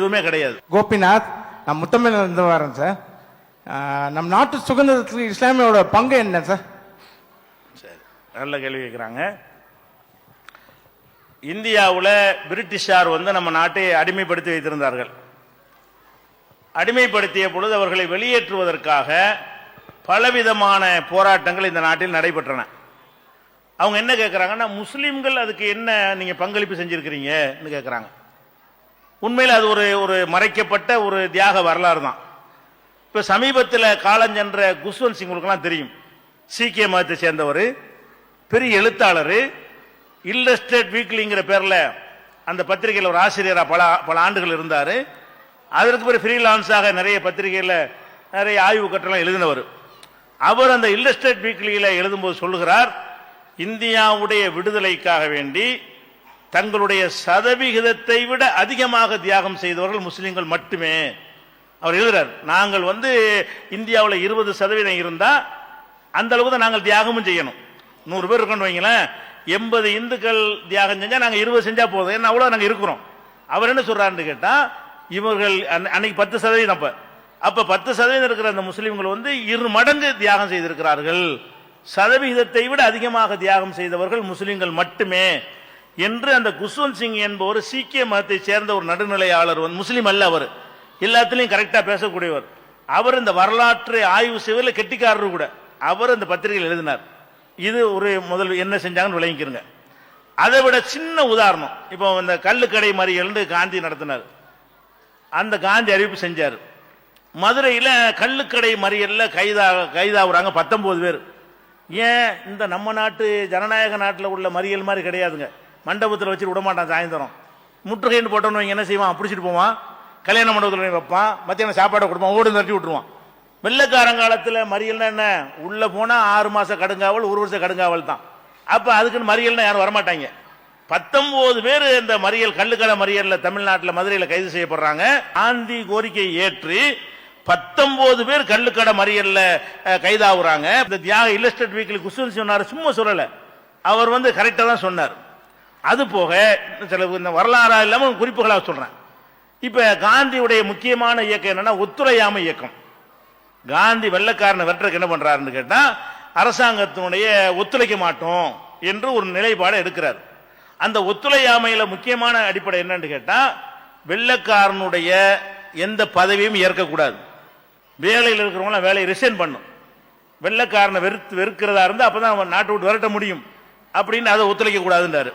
எதுவுமே கிடையாது. கோபிநாத் நான் முத்தமிழ்ல இருந்து வரேன் சார் நம் நாட்டு சுதந்திரத்துக்கு இஸ்லாமியோட பங்கு என்ன சார்? சரி நல்ல கேள்வி கேட்குறாங்க இந்தியாவில் பிரிட்டிஷார் வந்து நம்ம நாட்டை அடிமைப்படுத்தி வைத்திருந்தார்கள். அடிமைப்படுத்திய பொழுது அவர்களை வெளியேற்றுவதற்காக பலவிதமான போராட்டங்கள் இந்த நாட்டில் நடைபெற்றன. அவங்க என்ன கேட்குறாங்கன்னா முஸ்லீம்கள் அதுக்கு என்ன நீங்கள் பங்களிப்பு செஞ்சிருக்கிறீங்கன்னு கேட்குறாங்க உண்மையில் அது ஒரு ஒரு மறைக்கப்பட்ட ஒரு தியாக வரலாறு தான். இப்போ சமீபத்தில் காலஞ்சென்ற குஷ்வந்த் சிங் தெரியும். சீக்கிய மதத்தை சேர்ந்தவர் பெரிய எழுத்தாளர் இல்லஸ்டேட் வீக்லிங்கிற பேரில் அந்த பத்திரிகையில் ஒரு ஆசிரியராக பல பல ஆண்டுகள் இருந்தார். அதற்கு பிறகு ஃப்ரீலான்ஸாக நிறைய பத்திரிகையில் நிறைய ஆய்வு கட்டளம் எழுதினவர். அவர் அந்த இல்லஸ்டேட் வீக்லியில் எழுதும்போது சொல்லுகிறார் இந்தியாவுடைய விடுதலைக்காக வேண்டி தங்களுடைய சதவிகிதத்தை விட அதிகமாக தியாகம் செய்தவர்கள் முஸ்லீம்கள் மட்டுமே. அவர் எழுதுறார் நாங்கள் வந்து இந்தியாவில் இருபது சதவீதம் இருந்தால் அந்த அளவுக்கு தான் நாங்கள் தியாகமும் செய்யணும். நூறு பேர் இருக்கணும் வைங்களேன். எண்பது இந்துக்கள் தியாகம் செஞ்சால் நாங்கள் இருபது செஞ்சால் போதும். ஏன்னா அவ்வளோ நாங்கள் இருக்கிறோம். அவர் என்ன சொல்கிறாருன்னு கேட்டால் இவர்கள் அன்னைக்கு பத்து சதவீதம் அப்போ. அப்போ பத்து சதவீதம் இருக்கிற அந்த முஸ்லீம்கள் வந்து இரு மடங்கு தியாகம் செய்திருக்கிறார்கள். சதவிகிதத்தை விட அதிகமாக தியாகம் செய்தவர்கள் முஸ்லீம்கள் மட்டுமே. என்று அந்த குஷ்வந்த் சிங் என்பவர் சீக்கிய மதத்தை சேர்ந்த ஒரு நடுநிலையாளர் வந்து முஸ்லீம் அல்ல அவர். எல்லாத்துலேயும் கரெக்டாக பேசக்கூடியவர். அவர் இந்த வரலாற்றை ஆய்வு செய்வதில் கெட்டிக்காரர் கூட. அவர் அந்த பத்திரிகையில் எழுதினார். இது ஒரு முதல் என்ன செஞ்சாங்கன்னு விளங்கிக்கிறங்க அதை விட சின்ன உதாரணம். இப்போ இந்த கள்ளுக்கடை மறியல்னு காந்தி நடத்தினார். அந்த காந்தி அறிவிப்பு செஞ்சார். மதுரையில் கல்லுக்கடை மறியலில் கைதாக கைதாகுறாங்க பத்தொம்போது பேர். ஏன் இந்த நம்ம நாட்டு ஜனநாயக நாட்டில் உள்ள மறியல் மாதிரி கிடையாதுங்க. மண்டபத்தில் வச்சு விட மாட்டான் சாயந்தரம். முற்றுகைன்னு போட்டோன்னு வைங்க, என்ன செய்வான்? பிடிச்சிட்டு போவான். கல்யாண மண்டபத்தில் வைப்பான். மத்தியானம் சாப்பாடை கொடுப்பான். ஓடு நிறுத்தி விட்டுருவான். வெள்ளக்காரங்காலத்தில் மறியல்னா என்ன? உள்ளே போனால் ஆறு மாதம் கடுங்காவல் ஒரு வருஷம் கடுங்காவல் தான். அப்போ அதுக்குன்னு மறியல்னா யாரும் வரமாட்டாங்க. பத்தொன்பது பேர் இந்த மறியல் கள்ளுக்கடை மறியலில் தமிழ்நாட்டில் மதுரையில் கைது செய்யப்படுறாங்க. காந்தி கோரிக்கையை ஏற்று பத்தொன்பது பேர் கள்ளுக்கடை மறியலில் கைதாகுறாங்க. இந்த தியாக இல்லஸ்டேட் வீக்கில் குஷ்வந்த் சொன்னார் சும்மா சொல்லலை. அவர் வந்து கரெக்டாக தான் சொன்னார். அது போக சில இந்த வரலாறா இல்லாமல் குறிப்புகளாக சொல்றேன். இப்ப காந்தியுடைய முக்கியமான இயக்கம் என்னன்னா ஒத்துழையாமை இயக்கம். காந்தி வெள்ளக்காரனை வெட்டுறதுக்கு என்ன பண்றாருன்னு கேட்டா அரசாங்கத்தினுடைய ஒத்துழைக்க மாட்டோம் என்று ஒரு நிலைப்பாடை எடுக்கிறார். அந்த ஒத்துழையாமையில முக்கியமான அடிப்படை என்னன்னு கேட்டா வெள்ளக்காரனுடைய எந்த பதவியும் ஏற்கக்கூடாது. வேலையில் இருக்கிறவங்களாம் வேலையை ரிசைன் பண்ணும். வெள்ளக்காரனை வெறுத்து வெறுக்கிறதா இருந்தால் அப்பதான் அவன் நாட்டை விட்டு விரட்ட முடியும். அப்படின்னு அதை ஒத்துழைக்க கூடாதுன்றாரு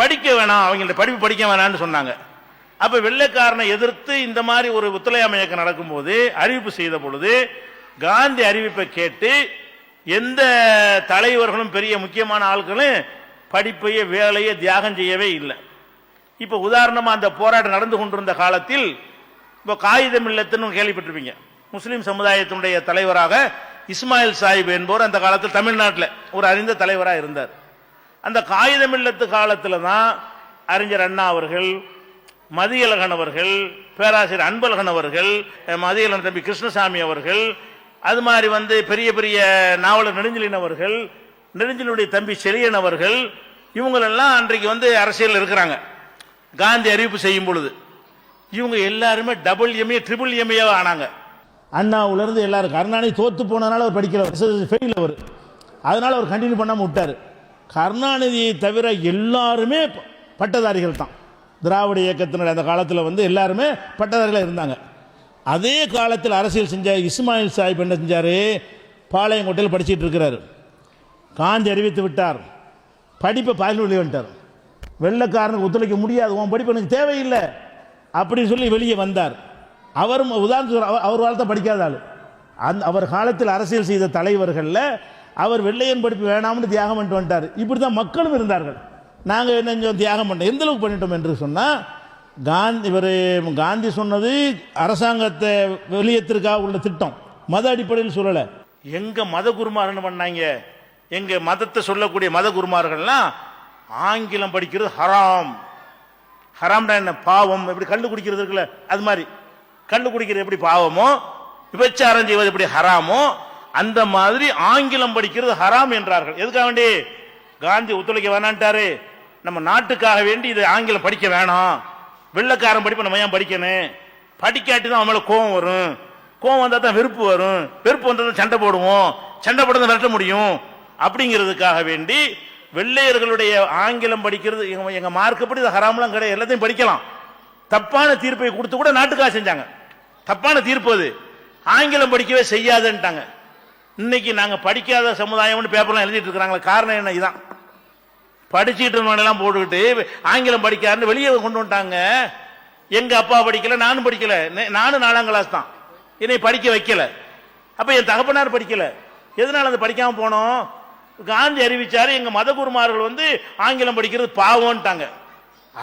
படிக்க வேணாம் அவங்கள்ட்ட படிப்பு படிக்க வேணாம்னு சொன்னாங்க. அப்ப வெள்ளைக்காரனை எதிர்த்து இந்த மாதிரி ஒரு ஒத்துழையாமை இயக்கம் நடக்கும்போது அறிவிப்பு செய்த பொழுது காந்தி அறிவிப்பை கேட்டு எந்த தலைவர்களும் பெரிய முக்கியமான ஆட்களும் படிப்பையே வேலையை தியாகம் செய்யவே இல்லை. இப்ப உதாரணமா அந்த போராட்டம் நடந்து கொண்டிருந்த காலத்தில் இப்போ காகிதம் இல்லத்துன்னு கேள்விப்பட்டிருப்பீங்க. முஸ்லிம் சமுதாயத்தினுடைய தலைவராக இஸ்மாயில் சாஹிப் என்பவர் அந்த காலத்தில் தமிழ்நாட்டில் ஒரு அறிந்த தலைவராக இருந்தார். அந்த காகிதம் இல்லத்து காலத்தில் தான் அறிஞர் அண்ணா அவர்கள் மதியழகன் அவர்கள் பேராசிரியர் அன்பழகன் அவர்கள் மதியழகன் தம்பி கிருஷ்ணசாமி அவர்கள் அது மாதிரி வந்து பெரிய பெரிய நாவலர் நெடுஞ்சலின் அவர்கள் நெடுஞ்சலுடைய தம்பி செழியன் அவர்கள் இவங்களெல்லாம் அன்றைக்கு வந்து அரசியல் இருக்கிறாங்க. காந்தி அறிவிப்பு செய்யும் பொழுது. இவங்க எல்லாருமே டபுள் எம்ஏ ட்ரிபிள் எம்ஏ ஆனாங்க. அண்ணா உலர்ந்து எல்லாரும் கருணாநிதி தோத்து போனதுனால அவர் படிக்கல. ஃபெயில் அவர். அதனால அவர் கண்டினியூ பண்ணாமல் விட்டார். கருணாநிதியை தவிர எல்லாருமே ப- பட்டதாரிகள் தான். திராவிட இயக்கத்தினுடைய அந்த காலத்தில் வந்து எல்லாருமே பட்டதாரிகளாக இருந்தாங்க. அதே காலத்தில் அரசியல் செஞ்ச இஸ்மாயில் சாஹிப் என்ன செஞ்சார்? பாளையங்கோட்டையில் படிச்சுட்டு இருக்கிறாரு. காந்தி அறிவித்து விட்டார். படிப்பை பாதியில் வெளியே வந்துட்டார் ஒத்துழைக்க முடியாது உன் படிப்பு எனக்கு தேவையில்லை அப்படின்னு சொல்லி வெளியே வந்தார். அவரும் உதாரணத்துக்கு அவர் அவர் காலத்தை படிக்காத ஆள். அந்த அவர் காலத்தில் அரசியல் செய்த தலைவர்களில் அவர் வெள்ளையன் படிப்பு வேணாம்னு தியாகம் பண்ணிட்டு வந்துட்டார். இப்படி தான் மக்களும் இருந்தார்கள். நாங்கள் என்ன தியாகம் பண்ணோம் எந்த அளவுக்கு பண்ணிட்டோம் என்று சொன்னால் காந்தி இவர் காந்தி சொன்னது அரசாங்கத்தை வெளியேற்றிற்காக உள்ள திட்டம். மத அடிப்படையில் சொல்லலை. எங்கள் மத குருமார் என்ன பண்ணாங்க? எங்கள் மதத்தை சொல்லக்கூடிய மத குருமார்கள்லாம் ஆங்கிலம் படிக்கிறது ஹராம். ஹராம்டா என்ன? பாவம். எப்படி கல் குடிக்கிறது இருக்குல்ல அது மாதிரி. கல் குடிக்கிறது எப்படி பாவமோ? விபச்சாரம் செய்வது எப்படி ஹராமோ? அந்த மாதிரி ஆங்கிலம் படிக்கிறது ஹராம் என்றார்கள். எதுக்காக வேண்டி? காந்தி ஒத்துழைக்க வேணான்ட்டாரு. நம்ம நாட்டுக்காக வேண்டி இது ஆங்கிலம் படிக்க வேணாம். வெள்ளைக்காரன் படிப்பை நம்ம ஏன் படிக்கணும்? படிக்காட்டி தான் அவன் கோவம் வரும். கோவம் வந்தால் தான் வெறுப்பு வரும். வெறுப்பு வந்தால் தான் சண்டை போடுவோம். சண்டை போட்டு தான் விரட்ட முடியும். அப்படிங்கிறதுக்காக வேண்டி வெள்ளையர்களுடைய ஆங்கிலம் படிக்கிறது எங்கள் மார்க்கப்படி இது ஹராம்லாம் கிடையாது. எல்லாத்தையும் படிக்கலாம். தப்பான தீர்ப்பை கொடுத்து கூட நாட்டுக்காக செஞ்சாங்க. தப்பான தீர்ப்பு அது. ஆங்கிலம் படிக்கவே செய்யாதுன்ட்டாங்க. இன்னைக்கு நாங்க படிக்காத சமுதாயம்னு பேப்பர்லாம் எழுதிட்டு இருக்கிறாங்களே காரணம் என்ன? இதுதான் படிச்சுட்டு இருந்தவனெல்லாம் போட்டுக்கிட்டு ஆங்கிலம் படிக்காருன்னு வெளியே கொண்டு வந்துட்டாங்க. எங்க அப்பா படிக்கல நானும் படிக்கல. நானும் நாலாம் கிளாஸ் தான். என்னை படிக்க வைக்கல. அப்ப என் தகப்பனார் படிக்கல. எதனால அது படிக்காம போனோம்? காந்தி அறிவிச்சாரு எங்க மதகுருமார்கள் வந்து ஆங்கிலம் படிக்கிறது பாவம்ட்டாங்க.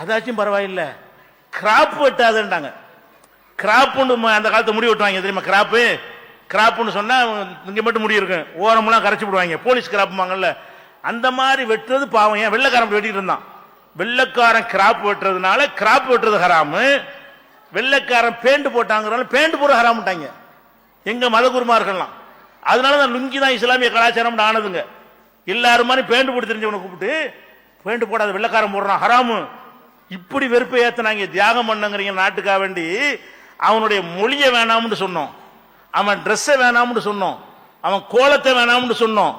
அதாச்சும் பரவாயில்ல. கிராப் வெட்டாதுன்ட்டாங்க. கிராப்னு அந்த காலத்து முடி வெட்டுவாங்க தெரியுமா கிராப்பு கிராப்னு சொன்னால் இங்கே மட்டும் முடி இருக்கும். ஓரமெல்லாம் கரைச்சி விடுவாங்க. போலீஸ் கிராப்புமாங்கல்ல அந்த மாதிரி வெட்டுறது பாவம். ஏன் வெள்ளைக்காரன் வெட்டிட்டு இருந்தான்? வெள்ளைக்காரன் கிராப் வெட்டுறதுனால கிராப் வெட்டுறது ஹராமு. வெள்ளைக்காரன் பேண்ட் போட்டாங்கிறனால பேண்ட் போட ஹராமுட்டாங்க. எங்க மதகுருமார்கள்லாம். அதனால தான் லுங்கி தான் இஸ்லாமிய கலாச்சாரம் ஆனதுங்க. எல்லாரும் மாதிரி பேண்ட் போட்டு தெரிஞ்சவனை கூப்பிட்டு பேண்ட் போடாத வெள்ளைக்காரன் போடுறான். ஹராமு. இப்படி வெறுப்பை ஏற்றினாங்க தியாகம் பண்ணுங்கிறீங்க நாட்டுக்காக வேண்டி. அவனுடைய மொழியை வேணாம்னு சொன்னோம். அவன் ட்ரெஸ்ஸை வேணாம்னு சொன்னோம். அவன் கோலத்தை வேணாம்னு சொன்னோம்.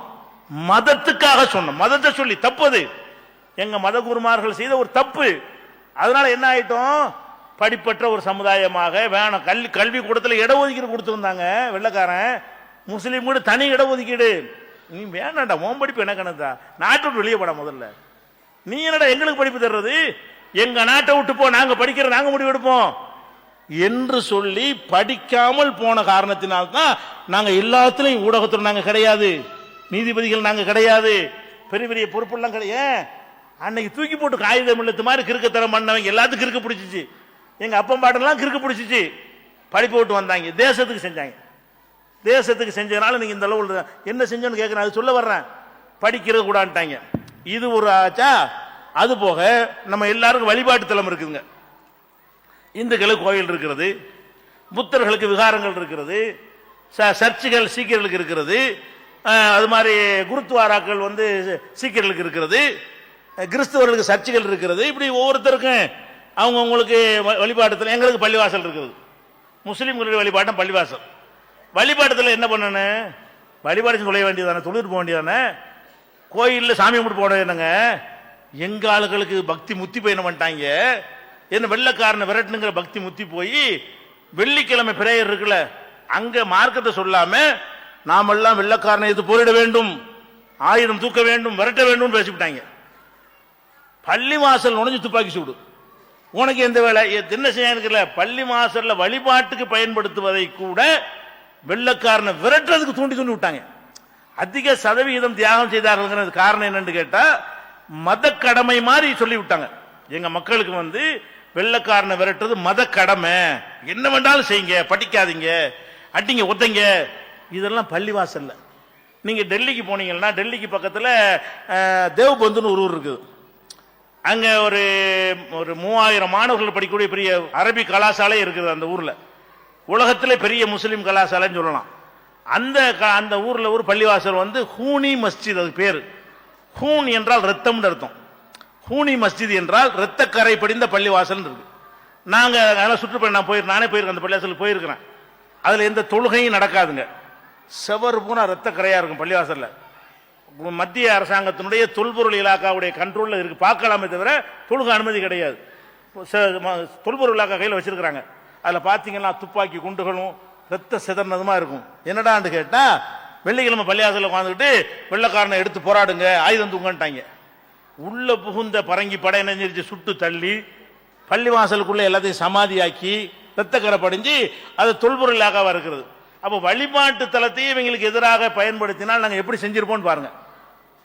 மதத்துக்காக சொன்னோம். மதத்தை சொல்லி தப்பது. எங்க மத குருமார்கள் செய்த ஒரு தப்பு. அதனால என்ன ஆயிட்டோம்? படிப்பற்ற ஒரு சமுதாயமாக வேணும். கல்வி கல்வி கூடத்தில் இடஒதுக்கீடு கொடுத்துருந்தாங்க வெள்ளைக்காரன். முஸ்லீம் கூட தனி இடஒதுக்கீடு. நீ வேணாண்டா உன் படிப்பு என்ன கணக்கா நாட்டை விட்டு வெளியே போட முதல்ல. நீ என்னடா எங்களுக்கு படிப்பு தர்றது? எங்க நாட்டை விட்டு போ நாங்க படிக்கிற நாங்க முடிவு எடுப்போம். என்று சொல்லி படிக்காமல் போன காரணத்தினால்தான் நாங்கள் எல்லாத்துலேயும் ஊடகத்தில் நாங்கள் கிடையாது. நீதிபதிகள் நாங்கள் கிடையாது. பெரிய பெரிய பொறுப்பெல்லாம் கிடையாது அன்னைக்கு தூக்கி போட்டு காகிதம் இல்லத்து மாதிரி கிறுக்கத்தனம் பண்ணவங்க எல்லாத்துக்கும் கிறுக்க பிடிச்சிச்சு. எங்கள் அப்பன் பாட்டெல்லாம் கிறுக்க பிடிச்சிச்சு. படிப்பு விட்டு வந்தாங்க. தேசத்துக்கு செஞ்சாங்க. தேசத்துக்கு செஞ்சதுனால நீங்கள் இந்த அளவு என்ன செஞ்சோன்னு கேட்குறேன் அது சொல்ல வர்றேன். படிக்கிறது கூடான்ட்டாங்க. இது ஒரு ஆச்சா? அது போக நம்ம எல்லாருக்கும் வழிபாட்டு தலம் இருக்குதுங்க. இந்துக்களுக்கு கோயில் இருக்கிறது புத்தர்களுக்கு விகாரங்கள் இருக்கிறது ச- சர்ச்சுகள் சீக்கியர்களுக்கு இருக்கிறது அது மாதிரி குருத்வாராக்கள் வந்து சீக்கியர்களுக்கு இருக்கிறது கிறிஸ்துவர்களுக்கு சர்ச்சுகள் இருக்கிறது இப்படி ஒவ்வொருத்தருக்கும் அவங்கவுங்களுக்கு வழிபாட்டத்தில் எங்களுக்கு பள்ளிவாசல் இருக்குது. முஸ்லீம்களுடைய வழிபாட்டம் பள்ளிவாசல். வழிபாட்டத்தில் என்ன பண்ணணும் வழிபாடு நுழைய வேண்டியதானே தொழில் போக வேண்டியதானே? கோயிலில் சாமி கும்பிட்டு போட என்னங்க? எங்கள் ஆளுகளுக்கு பக்தி முத்தி போய் என்ன பண்ணிட்டாங்க? என்ன வெள்ளைக்காரனை விரட்டுங்கிற பக்தி முத்தி போய் வெள்ளிக்கிழமை பிரேயர் இருக்குல்ல அங்க மார்க்கத்தை சொல்லாம நாமெல்லாம் வெள்ளக்காரனை இது போரிட வேண்டும் ஆயுதம் தூக்க வேண்டும் விரட்ட வேண்டும் பேசிவிட்டாங்க. பள்ளி வாசல் நுழைஞ்சு துப்பாக்கி சூடு. உனக்கு எந்த வேலை? எ- என்ன செய்ய இருக்குல்ல பள்ளி வாசல்ல வழிபாட்டுக்கு பயன்படுத்துவதை கூட வெள்ளக்காரனை விரட்டுறதுக்கு தூண்டி தூண்டி விட்டாங்க. அதிக சதவிகிதம் தியாகம் செய்தார்கள் காரணம் என்னன்னு கேட்டா மத கடமை மாதிரி சொல்லிவிட்டாங்க எங்க மக்களுக்கு வந்து வெள்ளக்காரனை விரட்டுறது மத கடமை. என்ன வேண்டாலும் செய்யுங்க படிக்காதீங்க அட்டிங்க ஒத்தைங்க. இதெல்லாம் பள்ளிவாசல்ல. நீங்க டெல்லிக்கு போனீங்கன்னா டெல்லிக்கு பக்கத்தில் தேவ்பந்துன்னு ஒரு ஊர் இருக்குது. அங்கே ஒரு ஒரு மூவாயிரம் மாணவர்கள் படிக்கக்கூடிய பெரிய அரபி கலாசாலை இருக்குது அந்த ஊரில். உலகத்தில் பெரிய முஸ்லீம் கலாசாலைன்னு சொல்லலாம். அந்த க- அந்த ஊரில் ஒரு பள்ளிவாசல் வந்து ஹூனி மஸ்ஜித் அது பேர். ஹூன் என்றால் ரத்தம்னு அர்த்தம். கூனி மஸ்ஜித் என்றால் இரத்தக்கரை படிந்த பள்ளிவாசல் இருக்கு. நாங்க அதனால் சுற்றுப்பயணம் நான் போய் நானே போயிருக்கேன் அந்த பள்ளிவாசல் போயிருக்கிறேன். அதுல எந்த தொழுகையும் நடக்காதுங்க. செவர் பூரா ரத்தக்கரையா இருக்கும் பள்ளிவாசல்ல. மத்திய அரசாங்கத்தினுடைய தொல்பொருள் இலாக்காவுடைய கண்ட்ரோல்ல இருக்கு. பார்க்கலாமே தவிர தொழுக அனுமதி கிடையாது. ச- ம- தொல்பொருள் இலாக்கா கையில் வச்சிருக்கிறாங்க. அதுல பாத்தீங்கன்னா துப்பாக்கி குண்டுகளும் ரத்த சிதறினதுமா இருக்கும். என்னடான்னு கேட்டா வெள்ளிக்கிழமை பள்ளியாசல உட்காந்துக்கிட்டு வெள்ளக்காரனை எடுத்து போராடுங்க ஆயுதம் தூங்கன்ட்டாங்க. உள்ள புகுந்த பரங்கி படை நெஞ்சிருச்சு சுட்டு தள்ளி பள்ளிவாசலுக்குள்ளே எல்லாத்தையும் சமாதியாக்கி ரத்தக்கரை படிஞ்சு அது தொல்பொருள் இருக்கிறது அப்போ வழிபாட்டு தலத்தையும் இவங்களுக்கு எதிராக பயன்படுத்தினால் நாங்கள் எப்படி செஞ்சிருப்போம்னு பாருங்க.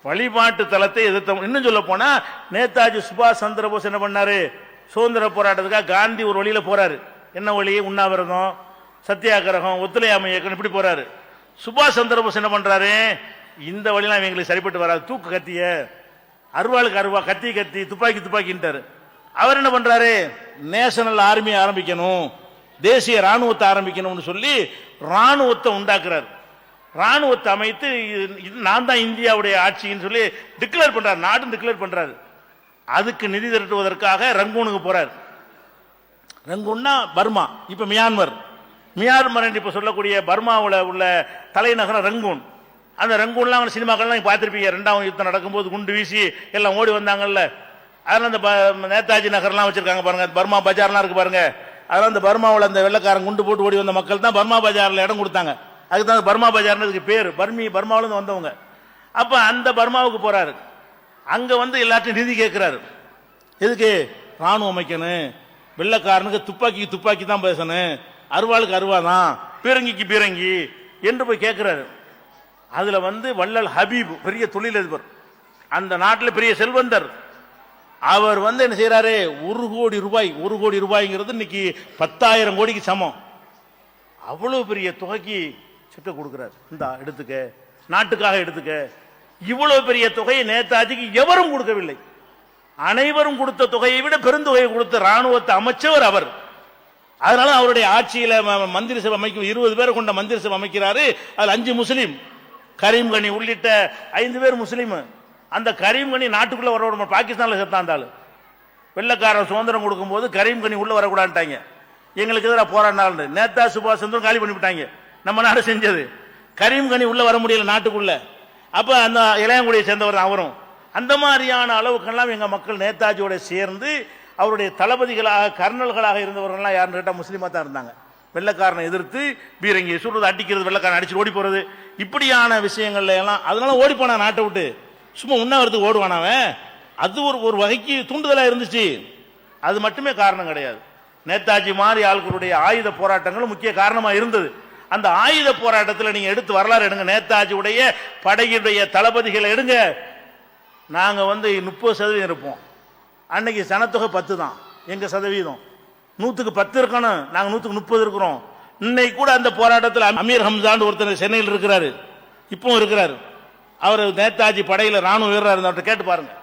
வழிபாட்டு தலத்தை எதிர்த்தோம். இன்னும் சொல்ல போனா நேதாஜி சுபாஷ் சந்திர போஸ் என்ன பண்ணாரு? சுதந்திர போராட்டத்துக்காக காந்தி ஒரு வழியில் போறாரு. என்ன வழி? உண்ணாவிரதம் சத்தியாகிரகம் ஒத்துழையாமை இயக்கம் இப்படி போறாரு. சுபாஷ் சந்திர போஸ் என்ன பண்றாரு? இந்த வழிலாம் இவங்களுக்கு சரிப்பட்டு வராது. தூக்கு கத்திய. அருவாளுக்கு அருவா கத்தி கத்தி துப்பாக்கி துப்பாக்கின்ட்டாரு. அவர் என்ன பண்றாரு? நேஷனல் ஆர்மியை ஆரம்பிக்கணும் தேசிய ராணுவத்தை ஆரம்பிக்கணும்னு சொல்லி ராணுவத்தை உண்டாக்குறாரு. ராணுவத்தை அமைத்து இது- இது நான் தான் இந்தியாவுடைய ஆட்சின்னு சொல்லி டிக்ளேர் பண்றார். நாடும் டிக்ளேர் பண்றாரு. அதுக்கு நிதி திரட்டுவதற்காக ரங்கூனுக்கு போறார். ரங்கூன்னா பர்மா இப்ப மியான்மர். மியான்மர் என்று இப்ப சொல்லக்கூடிய பர்மாவில் உள்ள தலைநகரம் ரங்கூன். அந்த ரங்கூன்லாம் அவங்க சினிமாக்கள்லாம் நீங்கள் பார்த்துருப்பீங்க. ரெண்டாவது யுத்தம் நடக்கும்போது குண்டு வீசி எல்லாம் ஓடி வந்தாங்கல்ல. அதில் அந்த ப- நேதாஜி நகர்லாம் வச்சுருக்காங்க பாருங்கள் பர்மா பஜார்லாம் இருக்குது பாருங்கள் அதெல்லாம் அந்த பர்மாவில் அந்த வெள்ளக்காரன் குண்டு போட்டு ஓடி வந்த மக்கள் தான் பர்மா பஜாரில் இடம் கொடுத்தாங்க. அதுக்கு தான் பர்மா பஜார்னு பேர். பர்மி பர்மாவிலேருந்து வந்தவங்க. அப்போ அந்த பர்மாவுக்கு போகிறாரு அங்கே வந்து எல்லாத்தையும் நிதி கேட்குறாரு எதுக்கு? ராணுவம் அமைக்கணும். வெள்ளக்காரனுக்கு துப்பாக்கிக்கு துப்பாக்கி தான் பேசணும். அருவாளுக்கு அருவா தான். பீரங்கிக்கு பீரங்கி என்று போய் கேட்குறாரு அதுல வந்து வள்ளல் ஹபீப் பெரிய தொழிலதிபர். அந்த நாட்டில் பெரிய செல்வந்தர். அவர் வந்து என்ன செய்யறாரு ஒரு கோடி ரூபாய் ஒரு கோடி ரூபாய்ங்கிறது இன்னைக்கு பத்தாயிரம் கோடிக்கு சமம். அவ்வளவு பெரிய தொகைக்கு செக்கை கொடுக்குறாரு. இந்தா எடுத்துக்க. நாட்டுக்காக எடுத்துக்க. இவ்வளவு பெரிய தொகையை நேதாஜிக்கு எவரும் கொடுக்கவில்லை. அனைவரும் கொடுத்த தொகையை விட பெருந்தொகையை கொடுத்த ராணுவத்தை அமைச்சவர் அவர். அதனால அவருடைய ஆட்சியில ம- மந்திரி சபை அமைக்கும் இருபது பேர் கொண்ட மந்திரி சபை அமைக்கிறாரு. அதுல அஞ்சு முஸ்லீம். கரீம் கனி உள்ளிட்ட ஐந்து பேர் முஸ்லீம். அந்த கரீம் கனி நாட்டுக்குள்ள வர விட பாகிஸ்தான்ல செத்தாந்தாள். வெள்ளக்காரன் சுதந்திரம் கொடுக்கும்போது கரீம் கனி உள்ள வரக்கூடாதுட்டாங்க எங்களுக்கு எதிராக போராடினாள் நேதா சுபாஷ் சந்திரன் காலி பண்ணிவிட்டாங்க. நம்ம நாடு செஞ்சது. கரீம் கனி உள்ள வர முடியல நாட்டுக்குள்ள. அப்ப அந்த இளையங்குடியை சேர்ந்தவர் அவரும். அந்த மாதிரியான அளவுக்கெல்லாம் எங்க மக்கள் நேதாஜியோட சேர்ந்து அவருடைய தளபதிகளாக கர்னல்களாக இருந்தவர்கள்லாம் யாருன்னு கேட்டால் முஸ்லீமாக தான் இருந்தாங்க. வெள்ளக்காரனை எதிர்த்து பீரங்கியை சுடுறது அடிக்கிறது வெள்ளக்காரன் அடிச்சு ஓடி போறது. இப்படியான விஷயங்கள்ல எல்லாம் அதனால ஓடி போனா நாட்டை விட்டு. சும்மா உண்ணாவிரத்துக்கு ஓடுவான் அவன். அது ஒரு ஒரு வகைக்கு தூண்டுதலா இருந்துச்சு. அது மட்டுமே காரணம் கிடையாது. நேதாஜி மாதிரி ஆள்களுடைய ஆயுத போராட்டங்களும் முக்கிய காரணமா இருந்தது. அந்த ஆயுத போராட்டத்தில் நீங்க எடுத்து வரலாறு எடுங்க. நேதாஜியுடைய படையுடைய தளபதிகளை எடுங்க. நாங்க வந்து முப்பது சதவீதம் இருப்போம். அன்னைக்கு சனத்தொகை பத்து தான் எங்க சதவீதம்? நூத்துக்கு பத்து இருக்கணும். நாங்க நூத்துக்கு முப்பது இருக்கிறோம். இன்னைக்கு கூட அந்த போராட்டத்தில் அமீர் ஹம்சான் ஒருத்தர் சென்னையில் இருக்கிறாரு. இப்பவும் இருக்கிறாரு. அவர் நேதாஜி படையில் ராணுவ வீரராக இருந்தவர்கிட்ட கேட்டு பாருங்க.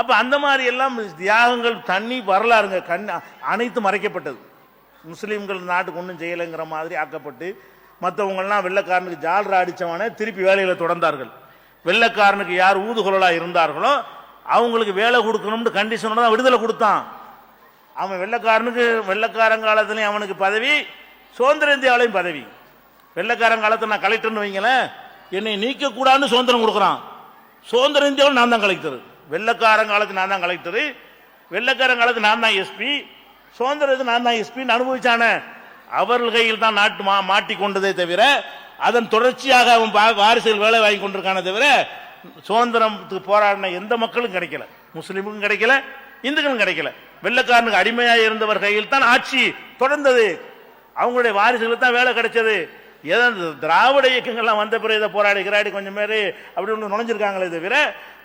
அப்ப அந்த மாதிரி எல்லாம் தியாகங்கள் தண்ணி வரலாறுங்க. கண் அனைத்து மறைக்கப்பட்டது. முஸ்லீம்கள் நாட்டுக்கு ஒன்றும் செய்யலைங்கிற மாதிரி ஆக்கப்பட்டு மற்றவங்கள்லாம் வெள்ளைக்காரனுக்கு ஜால்ரா அடித்தவனே திருப்பி வேலையில் தொடர்ந்தார்கள். வெள்ளைக்காரனுக்கு யார் ஊதுகுழலாக இருந்தார்களோ அவங்களுக்கு வேலை கொடுக்கணும்னு கண்டிஷனோட தான் விடுதலை கொடுத்தான். அவன் வெள்ளைக்காரனுக்கு வெள்ளைக்காரன் காலத்துலயும் அவனுக்கு பதவி சுதந்திர இந்தியாவிலையும் பதவி. வெள்ளைக்காரன் காலத்தில் நான் கலெக்டர்னு வைங்களேன் என்னை நீக்க கூடாதுன்னு சுதந்திரம் கொடுக்குறான். சுதந்திர இந்தியாவில் நான் தான் கலெக்டர். வெள்ளைக்காரன் காலத்து நான் தான் கலெக்டர். வெள்ளைக்காரன் காலத்து நான் தான் எஸ்பி. சுதந்திரத்து நான் தான் எஸ்பின்னு அனுபவிச்சான. அவர்கள் கையில் தான் நாட்டு மா மாட்டி கொண்டதே தவிர அதன் தொடர்ச்சியாக அவன் வாரிசுகள் வேலை வாங்கி கொண்டிருக்கானே தவிர சுதந்திரத்துக்கு போராடின எந்த மக்களும் கிடைக்கல. முஸ்லீமுக்கும் கிடைக்கல இந்துக்களும் கிடைக்கல. வெள்ளைக்காரனுக்கு அடிமையாக இருந்தவர் கையில் தான் ஆட்சி தொடர்ந்தது. அவங்களுடைய வாரிசுகளுக்கு தான் வேலை கிடைச்சது. ஏதோ திராவிட இயக்கங்கள்லாம் வந்த பிறகு இதை போராடி கிராடி கொஞ்சம் பேர் அப்படி ஒன்று நுழைஞ்சிருக்காங்களே தவிர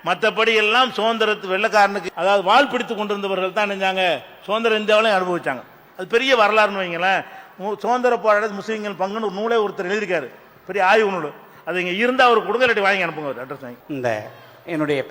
மற்றபடி எல்லாம் சுதந்திரத்து வெள்ளைக்காரனுக்கு அதாவது வால் பிடித்து கொண்டிருந்தவர்கள் தான் நினைஞ்சாங்க. சுதந்திர இந்தியாவிலையும் அனுபவிச்சாங்க. அது பெரிய வரலாறுன்னு வைங்களேன். சுதந்திர போராட்டத்தில் முஸ்லீம்கள் பங்குன்னு ஒரு நூலே ஒருத்தர் எழுதியிருக்காரு. பெரிய ஆய்வு நூல். அது இங்கே இருந்தால் அவர் கொடுங்க இல்லாட்டி வாங்கி அனுப்புங்க அட்ரஸ் வாங்கி. இந்த என்னுடைய